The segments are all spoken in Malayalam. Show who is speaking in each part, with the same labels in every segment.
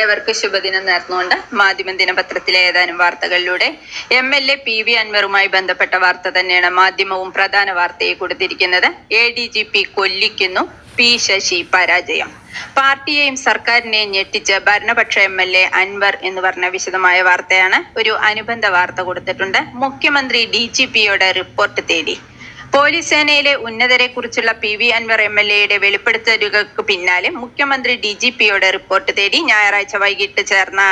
Speaker 1: ഏവർക്ക് ശുഭദിനം നേർന്നുകൊണ്ട് മാധ്യമ ദിനപത്രത്തിലെ ഏതാനും വാർത്തകളിലൂടെ M L A P V അൻവറുമായി ബന്ധപ്പെട്ട വാർത്ത തന്നെയാണ് മാധ്യമവും പ്രധാന വാർത്തയെ കൊടുത്തിരിക്കുന്നത്. എ ഡി ജി പി കൊല്ലിക്കുന്നു. പി ശശി പരാജയം. പാർട്ടിയെയും സർക്കാരിനെയും ഞെട്ടിച്ച് ഭരണപക്ഷ എം എൽ എ അൻവർ എന്ന് പറഞ്ഞ വിശദമായ വാർത്തയാണ് ഒരു അനുബന്ധ വാർത്ത കൊടുത്തിട്ടുണ്ട്. മുഖ്യമന്ത്രി ഡി ജി പിയോട് റിപ്പോർട്ട് തേടി. പോലീസ് സേനയിലെ ഉന്നതരെ കുറിച്ചുള്ള P V Anvar M L എയുടെ വെളിപ്പെടുത്തലുകൾക്ക് പിന്നാലെ മുഖ്യമന്ത്രി ഡി ജി പിയോട് റിപ്പോർട്ട് തേടി ഞായറാഴ്ച വൈകിട്ട് ചേർന്ന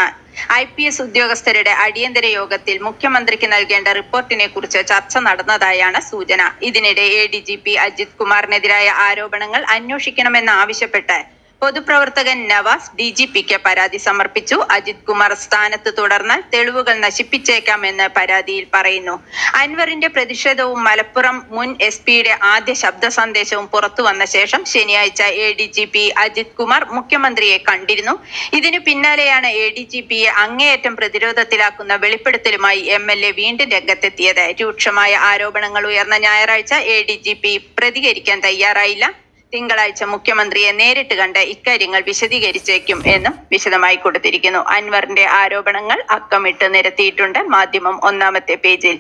Speaker 1: ഐ പി എസ് ഉദ്യോഗസ്ഥരുടെ അടിയന്തര യോഗത്തിൽ മുഖ്യമന്ത്രിക്ക് നൽകേണ്ട റിപ്പോർട്ടിനെ കുറിച്ച് ചർച്ച നടന്നതായാണ് സൂചന. ഇതിനിടെ A D G P Ajith കുമാറിനെതിരായ ആരോപണങ്ങൾ അന്വേഷിക്കണമെന്ന് ആവശ്യപ്പെട്ട് പൊതുപ്രവർത്തകൻ നവാസ് ഡി ജി പിക്ക് പരാതി സമർപ്പിച്ചു. അജിത് കുമാർ സ്ഥാനത്ത് തുടർന്നാൽ തെളിവുകൾ നശിപ്പിച്ചേക്കാമെന്ന് പരാതിയിൽ പറയുന്നു. അൻവറിന്റെ പ്രതിഷേധവും മലപ്പുറം മുൻ എസ് പിയുടെ ആദ്യ ശബ്ദ സന്ദേശവും പുറത്തു വന്ന ശേഷം ശനിയാഴ്ച A D G P Ajith Kumar മുഖ്യമന്ത്രിയെ കണ്ടിരുന്നു. ഇതിനു പിന്നാലെയാണ് എ ഡി ജി പിയെ അങ്ങേയറ്റം പ്രതിരോധത്തിലാക്കുന്ന വെളിപ്പെടുത്തലുമായി എം എൽ എ വീണ്ടും രംഗത്തെത്തിയത്. രൂക്ഷമായ ആരോപണങ്ങൾ ഉയർന്ന ഞായറാഴ്ച എ ഡി ജി പി പ്രതികരിക്കാൻ തയ്യാറായില്ല. തിങ്കളാഴ്ച മുഖ്യമന്ത്രിയെ നേരിട്ട് കണ്ട് ഇക്കാര്യങ്ങൾ വിശദീകരിച്ചേക്കും എന്നും വിശദമായി കൊടുത്തിരിക്കുന്നു. അൻവറിന്റെ ആരോപണങ്ങൾ അക്കമിട്ട് നിരത്തിയിട്ടുണ്ട് മാധ്യമം ഒന്നാമത്തെ പേജിൽ.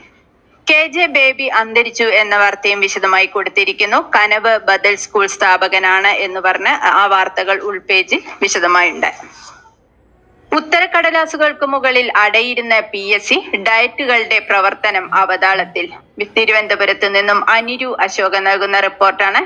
Speaker 1: കെ ജെ ബേബി അന്തരിച്ചു എന്ന വാർത്തയും വിശദമായി കൊടുത്തിരിക്കുന്നു. കനവ് ബദൽ സ്കൂൾ സ്ഥാപകനാണ് എന്ന് പറഞ്ഞ് ആ വാർത്തകൾ ഉൾപേജിൽ വിശദമായുണ്ട്. ഉത്തരക്കടലാസുകൾക്ക് മുകളിൽ അടയിരുന്ന പി എസ് സി ഡയറ്റുകളുടെ പ്രവർത്തനം അവതാളത്തിൽ. തിരുവനന്തപുരത്ത് നിന്നും അനിരു അശോക നൽകുന്ന റിപ്പോർട്ടാണ്.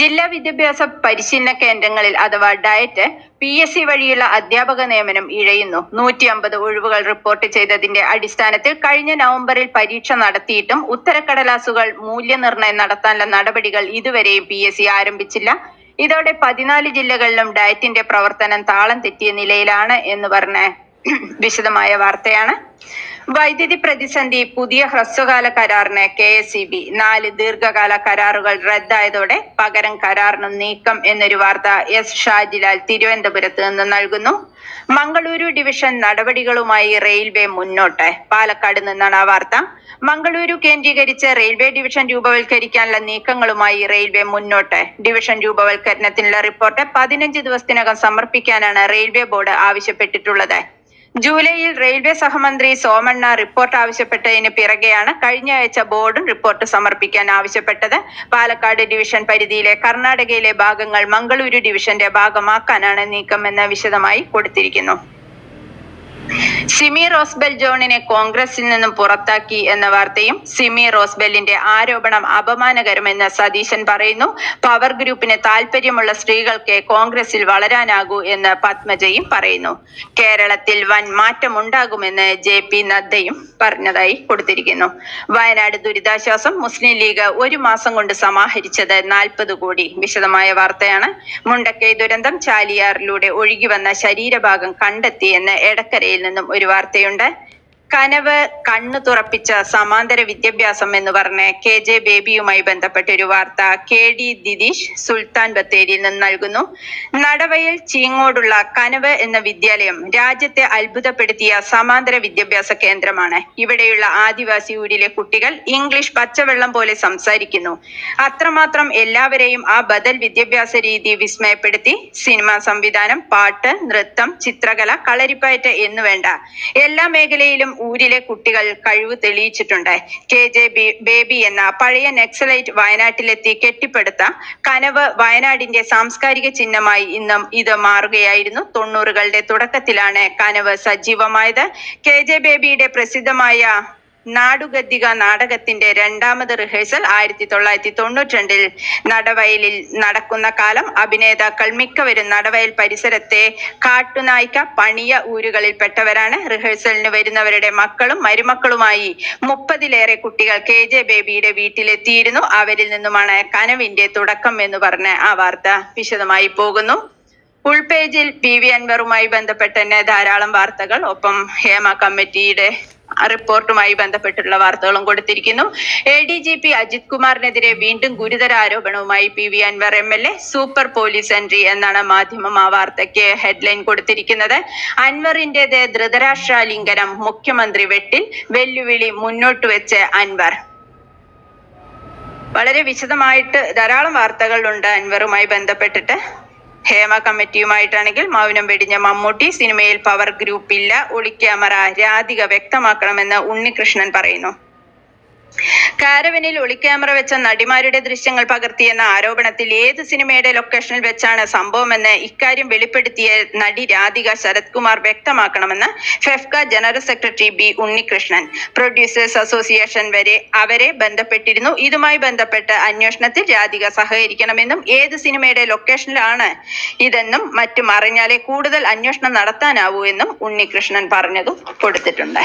Speaker 1: ജില്ലാ വിദ്യാഭ്യാസ പരിശീലന കേന്ദ്രങ്ങളിൽ അഥവാ ഡയറ്റ് പി എസ് സി വഴിയുള്ള അധ്യാപക നിയമനം ഇഴയുന്നു. നൂറ്റി അമ്പത് ഒഴിവുകൾ റിപ്പോർട്ട് ചെയ്തതിന്റെ അടിസ്ഥാനത്തിൽ കഴിഞ്ഞ നവംബറിൽ പരീക്ഷ നടത്തിയിട്ടും ഉത്തരക്കടലാസുകൾ മൂല്യനിർണയം നടത്താനുള്ള നടപടികൾ ഇതുവരെയും പി എസ് സി ആരംഭിച്ചില്ല. ഇതോടെ പതിനാല് ജില്ലകളിലും ഡയറ്റിന്റെ പ്രവർത്തനം താളം തെറ്റിയ നിലയിലാണ് എന്ന് പറഞ്ഞ വിശദമായ വാർത്തയാണ്. വൈദ്യുതി പ്രതിസന്ധി പുതിയ ഹ്രസ്വകാല കരാറിന് കെ എസ് ഇ ബി നാല് ദീർഘകാല കരാറുകൾ റദ്ദായതോടെ പകരം കരാറിന് നീക്കം എന്നൊരു വാർത്ത എസ് ഷാജിലാൽ തിരുവനന്തപുരത്ത് നിന്ന് നൽകുന്നു. മംഗളൂരു ഡിവിഷൻ നടപടികളുമായി റെയിൽവേ മുന്നോട്ട്. പാലക്കാട് നിന്നാണ് ആ വാർത്ത. മംഗളൂരു കേന്ദ്രീകരിച്ച് റെയിൽവേ ഡിവിഷൻ രൂപവൽക്കരിക്കാനുള്ള നീക്കങ്ങളുമായി റെയിൽവേ മുന്നോട്ട്. ഡിവിഷൻ രൂപവൽക്കരണത്തിനുള്ള റിപ്പോർട്ട് പതിനഞ്ച് ദിവസത്തിനകം സമർപ്പിക്കാനാണ് റെയിൽവേ ബോർഡ് ആവശ്യപ്പെട്ടിട്ടുള്ളത്. ജൂലൈയിൽ റെയിൽവേ സഹമന്ത്രി സോമണ്ണ റിപ്പോർട്ട് ആവശ്യപ്പെട്ടതിന് പിറകെയാണ് കഴിഞ്ഞ ആഴ്ച ബോർഡും റിപ്പോർട്ട് സമർപ്പിക്കാൻ ആവശ്യപ്പെട്ടത്. പാലക്കാട് ഡിവിഷൻ പരിധിയിലെ കർണാടകയിലെ ഭാഗങ്ങൾ മംഗളൂരു ഡിവിഷന്റെ ഭാഗമാക്കാനാണ് നീക്കമെന്ന് വിശദമായി കൊടുത്തിരിക്കുന്നു. സിമി റോസ്ബെൽ ജോണിനെ കോൺഗ്രസിൽ നിന്നും പുറത്താക്കി എന്ന വാർത്തയും സിമി റോസ്ബെല്ലിന്റെ ആരോപണം അപമാനകരമെന്ന് സതീശൻ പറയുന്നു. പവർ ഗ്രൂപ്പിന് താല്പര്യമുള്ള സ്ത്രീകൾക്ക് കോൺഗ്രസിൽ വളരാനാകൂ എന്ന് പത്മജയും പറയുന്നു. കേരളത്തിൽ വൻ മാറ്റമുണ്ടാകുമെന്ന് ജെ പി നദ്ദയും പറഞ്ഞതായി കൊടുത്തിരിക്കുന്നു. വയനാട് ദുരിതാശ്വാസം മുസ്ലിം ലീഗ് ഒരു മാസം കൊണ്ട് സമാഹരിച്ചത് നാൽപ്പത് കോടി. വിശദമായ വാർത്തയാണ്. മുണ്ടക്കൈ ദുരന്തം ചാലിയാറിലൂടെ ഒഴുകി വന്ന ശരീരഭാഗം കണ്ടെത്തിയെന്ന് എടക്കരയിൽ നിന്നും ഒരു വാർത്തയുണ്ട്. കനവ് കണ്ണു തുറപ്പിച്ച സമാന്തര വിദ്യാഭ്യാസം എന്ന് പറഞ്ഞ് കെ ജെ ബേബിയുമായി ബന്ധപ്പെട്ട ഒരു വാർത്ത കെ ഡി ദിതീഷ് സുൽത്താൻ ബത്തേരിയിൽ നിന്ന് നൽകുന്നു. നടവയൽ ചീങ്ങോടുള്ള കനവ് എന്ന വിദ്യാലയം രാജ്യത്തെ അത്ഭുതപ്പെടുത്തിയ സമാന്തര വിദ്യാഭ്യാസ കേന്ദ്രമാണ്. ഇവിടെയുള്ള ആദിവാസി ഊരിലെ കുട്ടികൾ ഇംഗ്ലീഷ് പച്ചവെള്ളം പോലെ സംസാരിക്കുന്നു. അത്രമാത്രം എല്ലാവരെയും ആ ബദൽ വിദ്യാഭ്യാസ രീതി വിസ്മയപ്പെടുത്തി. സിനിമാ സംവിധാനം പാട്ട് നൃത്തം ചിത്രകല കളരിപ്പയറ്റ് എന്നുവേണ്ട. എല്ലാ മേഖലയിലും ഊരിലെ കുട്ടികൾ കഴിവ് തെളിയിച്ചിട്ടുണ്ട്. കെ ജെ ബി- ബേബി എന്ന പഴയ നക്സലൈറ്റ് വയനാട്ടിലെത്തി കെട്ടിപ്പടുത്ത കനവ് വയനാടിന്റെ സാംസ്കാരിക ചിഹ്നമായി ഇന്നും ഇത് മാറുകയായിരുന്നു. തൊണ്ണൂറുകളുടെ തുടക്കത്തിലാണ് കനവ് സജീവമായത്. കെ ജെ ബേബിയുടെ പ്രസിദ്ധമായ നാടുഗദ്ദിക നാടകത്തിന്റെ രണ്ടാമത് റിഹേഴ്സൽ ആയിരത്തി തൊള്ളായിരത്തി തൊണ്ണൂറ്റി രണ്ടിൽ നടവയലിൽ നടക്കുന്ന കാലം അഭിനേതാക്കൾ മിക്കവരും നടവയൽ പരിസരത്തെ കാട്ടുനായ്ക്ക പണിയ ഊരുകളിൽ ഊരുകളിൽപ്പെട്ടവരാണ് റിഹേഴ്സലിന് വരുന്നവരുടെ മക്കളും മരുമക്കളുമായി മുപ്പതിലേറെ കുട്ടികൾ കെ ജെ ബേബിയുടെ വീട്ടിലെത്തിയിരുന്നു. അവരിൽ നിന്നുമാണ് കനവിന്റെ തുടക്കം എന്ന് പറഞ്ഞ ആ വാർത്ത വിശദമായി പോകുന്നു. ഉൾപേജിൽ പി വി അൻവറുമായി ബന്ധപ്പെട്ട് തന്നെ ധാരാളം വാർത്തകൾ. ഒപ്പം ഹേമ കമ്മിറ്റിയുടെ റിപ്പോർട്ടുമായി ബന്ധപ്പെട്ടുള്ള വാർത്തകളും കൊടുത്തിരിക്കുന്നു. A D G P Ajith കുമാറിനെതിരെ വീണ്ടും ഗുരുതര ആരോപണവുമായി P V Anvar M L A super police entry എന്നാണ് മാധ്യമം ആ വാർത്തയ്ക്ക് ഹെഡ്ലൈൻ കൊടുത്തിരിക്കുന്നത്. അൻവറിന്റേത് ധൃതരാഷ്ട്ര ലിംഗനം മുഖ്യമന്ത്രി വെട്ടിൽ വെല്ലുവിളി മുന്നോട്ട് വെച്ച് അൻവർ. വളരെ വിശദമായിട്ട് ധാരാളം വാർത്തകളുണ്ട് അൻവറുമായി ബന്ധപ്പെട്ടിട്ട്. ഹേമ കമ്മിറ്റിയുമായിട്ടാണെങ്കിൽ മൗനം വെടിഞ്ഞ മമ്മൂട്ടി സിനിമയിൽ പവർ ഗ്രൂപ്പ് ഇല്ല ഒളിക്യാമറ രാധിക വ്യക്തമാക്കണമെന്ന് ഉണ്ണികൃഷ്ണൻ പറയുന്നു. കാരവനിൽ ഒളിക്യാമറ വെച്ച നടിമാരുടെ ദൃശ്യങ്ങൾ പകർത്തിയെന്ന ആരോപണത്തിൽ ഏത് സിനിമയുടെ ലൊക്കേഷനിൽ വെച്ചാണ് സംഭവമെന്ന് ഇക്കാര്യം വെളിപ്പെടുത്തിയ നടി രാധിക ശരത് കുമാർ വ്യക്തമാക്കണമെന്ന് FEFKA general secretary B Unnikrishnan. Producers association വരെ അവരെ ബന്ധപ്പെട്ടിരുന്നു. ഇതുമായി ബന്ധപ്പെട്ട് അന്വേഷണത്തിൽ രാധിക സഹകരിക്കണമെന്നും ഏത് സിനിമയുടെ ലൊക്കേഷനിലാണ് ഇതെന്നും മറ്റും അറിഞ്ഞാലേ കൂടുതൽ അന്വേഷണം നടത്താനാവൂ എന്നും ഉണ്ണികൃഷ്ണൻ പറഞ്ഞതും കൊടുത്തിട്ടുണ്ട്.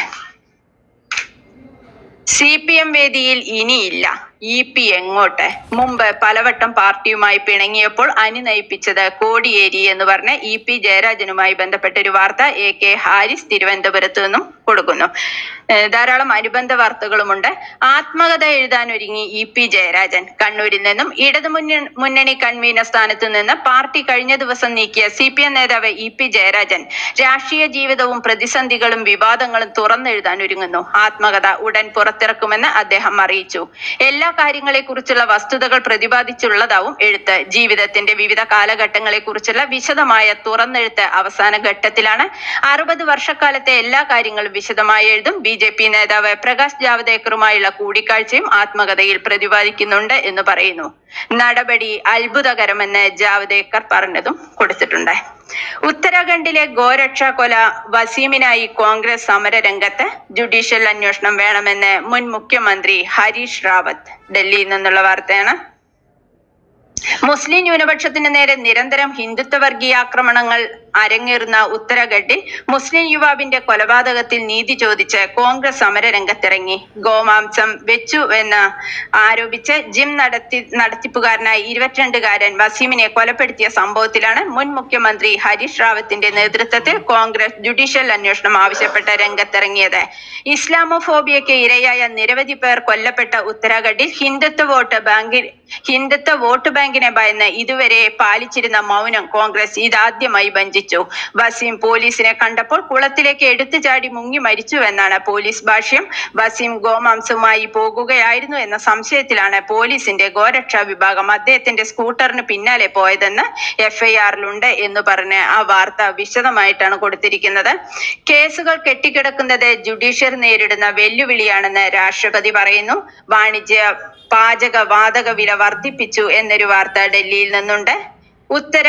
Speaker 1: സി പി എം വേദിയിൽ ഇനിയില്ല. ഇ പി എങ്ങോട്ട്? മുമ്പ് പലവട്ടം പാർട്ടിയുമായി പിണങ്ങിയപ്പോൾ അനുനയിപ്പിച്ചത് കോടിയേരി എന്ന് പറഞ്ഞ ഇ പി ജയരാജനുമായി ബന്ധപ്പെട്ട ഒരു വാർത്ത എ കെ ഹാരിസ് തിരുവനന്തപുരത്ത് നിന്നും കൊടുക്കുന്നു. ധാരാളം അനുബന്ധ വാർത്തകളുമുണ്ട്. ആത്മകഥ എഴുതാൻ ഒരുങ്ങി ഇ പി ജയരാജൻ. കണ്ണൂരിൽ നിന്നും ഇടതു മുന്നണി കൺവീനർ സ്ഥാനത്ത് നിന്ന് പാർട്ടി കഴിഞ്ഞ ദിവസം നീക്കിയ സി പി എം നേതാവ് ഇ പി ജയരാജൻ രാഷ്ട്രീയ ജീവിതവും പ്രതിസന്ധികളും വിവാദങ്ങളും തുറന്നെഴുതാൻ ഒരുങ്ങുന്നു. ആത്മകഥ ഉടൻ പുറത്തിറക്കുമെന്ന് അദ്ദേഹം അറിയിച്ചു. എല്ലാ കാര്യങ്ങളെ കുറിച്ചുള്ള വസ്തുതകൾ പ്രതിപാദിച്ചുള്ളതാവും എഴുത്ത്. ജീവിതത്തിന്റെ വിവിധ കാലഘട്ടങ്ങളെ കുറിച്ചുള്ള വിശദമായ തുറന്നെഴുത്ത് അവസാന ഘട്ടത്തിലാണ്. അറുപത് വർഷക്കാലത്തെ എല്ലാ കാര്യങ്ങളും വിശദമായി എഴുതും. ബി ജെ പി നേതാവ് പ്രകാശ് ജാവദേക്കറുമായുള്ള കൂടിക്കാഴ്ചയും ആത്മകഥയിൽ പ്രതിപാദിക്കുന്നുണ്ട് എന്ന് പറയുന്നു. നടപടി അത്ഭുതകരമെന്ന് ജാവദേക്കർ പറഞ്ഞതും കൊടുത്തിട്ടുണ്ട്. ഉത്തരാഖണ്ഡിലെ ഗോരക്ഷാ കൊല വസീമിനായി കോൺഗ്രസ് സമരരംഗത്ത് ജുഡീഷ്യൽ അന്വേഷണം വേണമെന്ന് മുൻ മുഖ്യമന്ത്രി ഹരീഷ് റാവത്ത്. ഡൽഹിയിൽ നിന്നുള്ള വാർത്തയാണ്. മുസ്ലിം ന്യൂനപക്ഷത്തിന് നേരെ നിരന്തരം ഹിന്ദുത്വ വർഗീയാക്രമണങ്ങൾ അരങ്ങേറുന്ന ഉത്തരാഖണ്ഡിൽ മുസ്ലിം യുവാവിന്റെ കൊലപാതകത്തിൽ നീതി ചോദിച്ച് കോൺഗ്രസ് സമരരംഗത്തിറങ്ങി. ഗോമാംസം വെച്ചു എന്ന് ആരോപിച്ച് ജിം നടത്തി നടത്തിപ്പുകാരനായ ഇരുപത്തിരണ്ടുകാരൻ വസീമിനെ കൊലപ്പെടുത്തിയ സംഭവത്തിലാണ് മുൻ മുഖ്യമന്ത്രി ഹരീഷ് റാവത്തിന്റെ നേതൃത്വത്തിൽ കോൺഗ്രസ് ജുഡീഷ്യൽ അന്വേഷണം ആവശ്യപ്പെട്ട രംഗത്തിറങ്ങിയത്. ഇസ്ലാമോഫോബിയയ്ക്ക് ഇരയായ നിരവധി പേർ കൊല്ലപ്പെട്ട ഉത്തരാഖണ്ഡിൽ ഹിന്ദുത്വ വോട്ട് ബാങ്കിൽ ഹിന്ദുത്വ വോട്ട് ബാങ്കിനെ ഭയന്ന് ഇതുവരെ പാലിച്ചിരുന്ന മൗനം കോൺഗ്രസ് ഇതാദ്യമായി വഞ്ചിച്ചു വസീം പോലീസിനെ കണ്ടപ്പോൾ കുളത്തിലേക്ക് എടുത്തു ചാടി മുങ്ങി മരിച്ചുവെന്നാണ് പോലീസ് ഭാഷ്യം. വസീം ഗോമാംസവുമായി പോകുകയായിരുന്നു എന്ന സംശയത്തിലാണ് പോലീസിന്റെ ഗോരക്ഷാ വിഭാഗം അദ്ദേഹത്തിന്റെ സ്കൂട്ടറിന് പിന്നാലെ പോയതെന്ന് എഫ്ഐആറിലുണ്ട് എന്ന് പറഞ്ഞ് ആ വാർത്ത വിശദമായിട്ടാണ് കൊടുത്തിരിക്കുന്നത്. കേസുകൾ കെട്ടിക്കിടക്കുന്നത് ജുഡീഷ്യറി നേരിടുന്ന വെല്ലുവിളിയാണെന്ന് രാഷ്ട്രപതി പറയുന്നു. വാണിജ്യ പാചക വാതക വില വർദ്ധിപ്പിച്ചു എന്നൊരു വാർത്ത ഡൽഹിയിൽ നിന്നുണ്ട്. ഉത്തര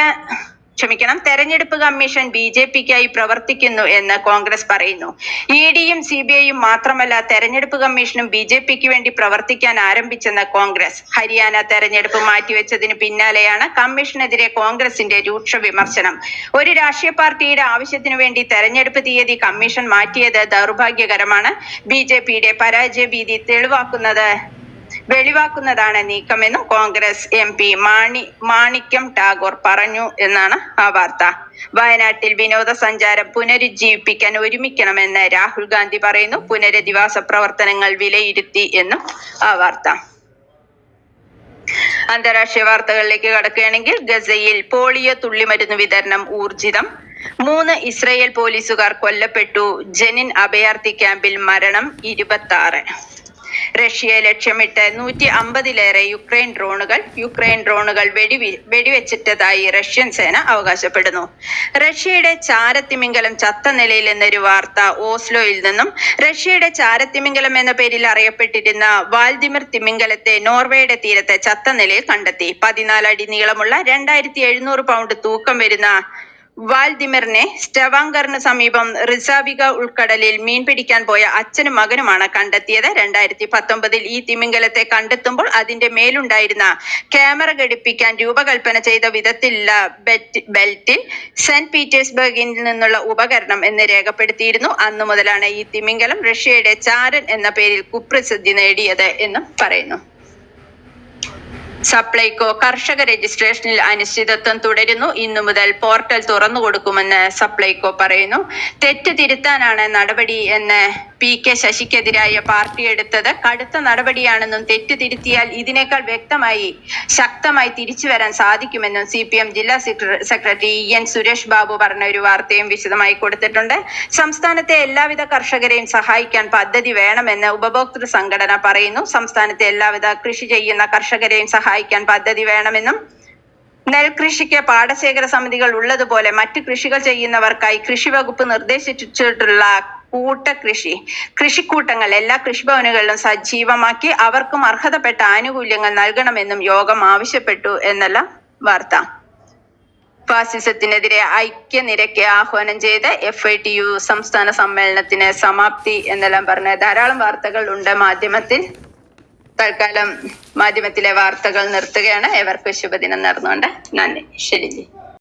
Speaker 1: ക്ഷമിക്കണം. തെരഞ്ഞെടുപ്പ് കമ്മീഷൻ ബി ജെ പിക്കായി പ്രവർത്തിക്കുന്നു എന്ന് കോൺഗ്രസ് പറയുന്നു. ഇ ഡിയും സി ബി ഐയും മാത്രമല്ല തെരഞ്ഞെടുപ്പ് കമ്മീഷനും ബി ജെ പിക്ക് വേണ്ടി പ്രവർത്തിക്കാൻ ആരംഭിച്ചെന്ന് കോൺഗ്രസ്. ഹരിയാന തെരഞ്ഞെടുപ്പ് മാറ്റിവെച്ചതിന് പിന്നാലെയാണ് കമ്മീഷനെതിരെ കോൺഗ്രസിന്റെ രൂക്ഷ വിമർശനം. ഒരു രാഷ്ട്രീയ പാർട്ടിയുടെ ആവശ്യത്തിനു വേണ്ടി തെരഞ്ഞെടുപ്പ് തീയതി കമ്മീഷൻ മാറ്റിയത് ദൗർഭാഗ്യകരമാണ്. ബി ജെ പിയുടെ പരാജയ ഭീതി തെളിവാക്കുന്നത് വെളിവാക്കുന്നതാണ് നീക്കമെന്നും കോൺഗ്രസ് എം പി മാണി മാണിക്യം ടാഗോർ പറഞ്ഞു എന്നാണ് ആ വാർത്ത. വയനാട്ടിൽ വിനോദസഞ്ചാരം പുനരുജ്ജീവിപ്പിക്കാൻ ഒരുമിക്കണമെന്ന് രാഹുൽ ഗാന്ധി പറയുന്നു. പുനരധിവാസ പ്രവർത്തനങ്ങൾ വിലയിരുത്തി എന്നും ആ വാർത്ത. അന്താരാഷ്ട്ര വാർത്തകളിലേക്ക് കടക്കുകയാണെങ്കിൽ ഗസയിൽ പോളിയോ തുള്ളിമരുന്ന് വിതരണം ഊർജിതം. മൂന്ന് ഇസ്രയേൽ പോലീസുകാർ കൊല്ലപ്പെട്ടു. ജനിൻ അഭയാർത്ഥി ക്യാമ്പിൽ മരണം ഇരുപത്തി റഷ്യയെ ലക്ഷ്യമിട്ട് നൂറ്റി അമ്പതിലേറെ യുക്രൈൻ ഡ്രോണുകൾ യുക്രൈൻ ഡ്രോണുകൾ വെടിവി വെടിവെച്ചിട്ടതായി റഷ്യൻ സേന അവകാശപ്പെടുന്നു. റഷ്യയുടെ ചാരത്തിമിംഗലം ചത്ത നിലയിൽ എന്നൊരു വാർത്ത ഓസ്ലോയിൽ നിന്നും റഷ്യയുടെ ചാരത്തിമിംഗലം എന്ന പേരിൽ അറിയപ്പെട്ടിരുന്ന വാൽദിമിർ തിമിംഗലത്തെ നോർവേയുടെ തീരത്തെ ചത്ത നിലയിൽ കണ്ടെത്തി. പതിനാല് അടി നീളമുള്ള രണ്ടായിരത്തി എഴുന്നൂറ് പൗണ്ട് തൂക്കം വരുന്ന വാൽദിമിറിനെ സ്റ്റവാങ്കറിന് സമീപം റിസാബിക ഉൾക്കടലിൽ മീൻ പിടിക്കാൻ പോയ അച്ഛനും മകനുമാണ് കണ്ടെത്തിയത്. രണ്ടായിരത്തി പത്തൊമ്പതിൽ ഈ തിമിംഗലത്തെ കണ്ടെത്തുമ്പോൾ അതിന്റെ മേലുണ്ടായിരുന്ന ക്യാമറ ഘടിപ്പിക്കാൻ രൂപകൽപ്പന ചെയ്ത വിധത്തിലുള്ള ബെൽറ്റിൽ സെന്റ് പീറ്റേഴ്സ്ബർഗിൽ നിന്നുള്ള ഉപകരണം എന്ന് രേഖപ്പെടുത്തിയിരുന്നു. അന്നു മുതലാണ് ഈ തിമിംഗലം റഷ്യയുടെ ചാരൻ എന്ന പേരിൽ കുപ്രസിദ്ധി നേടിയത് എന്നും പറയുന്നു. സപ്ലൈകോ കർഷക രജിസ്ട്രേഷനിൽ അനിശ്ചിതത്വം തുടരുന്നു. ഇന്നു മുതൽ പോർട്ടൽ തുറന്നു കൊടുക്കുമെന്ന് സപ്ലൈകോ പറയുന്നു. തെറ്റ് തിരുത്താനാണ് നടപടി എന്ന് പി കെ ശശിക്കെതിരായ പാർട്ടി എടുത്തത് കടുത്ത നടപടിയാണെന്നും തെറ്റുതിരുത്തിയാൽ ഇതിനേക്കാൾ വ്യക്തമായി ശക്തമായി തിരിച്ചു വരാൻ സാധിക്കുമെന്നും സി പി എം ജില്ലാ secretary E N Suresh Babu പറഞ്ഞ ഒരു വാർത്തയും വിശദമായി കൊടുത്തിട്ടുണ്ട്. സംസ്ഥാനത്തെ എല്ലാവിധ കർഷകരെയും സഹായിക്കാൻ പദ്ധതി വേണമെന്ന് ഉപഭോക്തൃ സംഘടന പറയുന്നു. സംസ്ഥാനത്തെ എല്ലാവിധ കൃഷി ചെയ്യുന്ന കർഷകരെയും സഹായിക്കാൻ പദ്ധതി വേണമെന്നും നെൽകൃഷിക്ക് പാടശേഖര സമിതികൾ ഉള്ളതുപോലെ മറ്റ് കൃഷികൾ ചെയ്യുന്നവർക്കായി കൃഷി വകുപ്പ് നിർദ്ദേശിച്ചിട്ടുള്ള കൂട്ടകൃഷി കൃഷിക്കൂട്ടങ്ങൾ എല്ലാ കൃഷിഭവനുകളിലും സജീവമാക്കി അവർക്കും അർഹതപ്പെട്ട ആനുകൂല്യങ്ങൾ നൽകണമെന്നും യോഗം ആവശ്യപ്പെട്ടു എന്നല്ല വാർത്ത. ഫാസിസത്തിനെതിരെ ഐക്യനിരക്ക് ആഹ്വാനം ചെയ്ത് എഫ് ഐ ടി യു സംസ്ഥാന സമ്മേളനത്തിന് സമാപ്തി എന്നെല്ലാം പറഞ്ഞ ധാരാളം വാർത്തകൾ ഉണ്ട് മാധ്യമത്തിൽ. തൽക്കാലം മാധ്യമത്തിലെ വാർത്തകൾ നിർത്തുകയാണ്. ഏവർക്കും ശുഭദിനം നേർന്നുകൊണ്ട്. നന്ദി. ശരി.